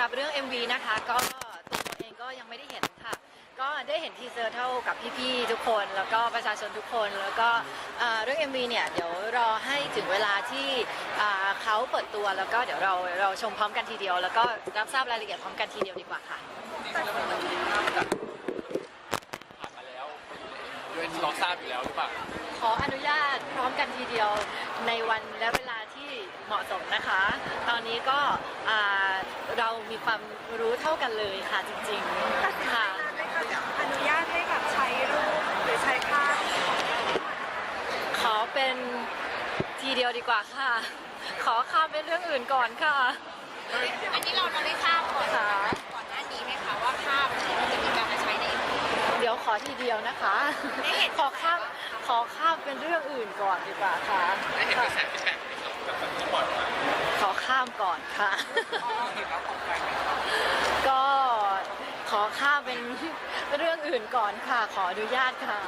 หรับเรื่อง MV นะคะ ก็ตัวโมเองก็ยังไม่ได้เห็นค่ะ ก็ได้เห็นทีเซอร์เท่ากับพี่ๆทุกคน แล้วก็ประชาชนทุกคน แล้วก็เอ่อเรื่อง MV เนี่ยเดี๋ยวรอให้ถึงเวลาที่อ่าเขาเปิดตัวแล้วก็เดี๋ยวเราเราชมพร้อมกันทีเดียว แล้วก็รับทราบรายละเอียดพร้อมกันทีเดียวดีกว่าค่ะ ผ่านมาแล้วด้วยเราทราบอยู่แล้วหรือเปล่าขออนุญาตพร้อมกันทีเดียวในวันและเวลาที่ เหมาะสมนะคะ ตอนนี้ก็อ่าเรามีความรู้เท่ากันเลยค่ะจริงๆค่ะ อนุญาตให้แบบใช้รูปหรือใช้ภาพขอเป็นทีเดียวดีกว่าค่ะ ขอข้ามเป็นเรื่องอื่นก่อนค่ะ อันนี้เราเราได้ทราบก่อนค่ะ ก่อนหน้านี้ไหมคะว่าภาพมันจะมีการมาใช้ใน เดี๋ยวขอทีเดียวนะคะได้เห็น ขอข้ามขอข้ามเป็นเรื่องอื่นก่อนดีกว่าค่ะ ได้เห็นกระแสฟีดแบ็กกับที่ปล่อยมาขอข้ามก่อนค่ะ ก็ขอข้ามเป็นเรื่องอื่นก่อนค่ะ ขออนุญาตค่ะ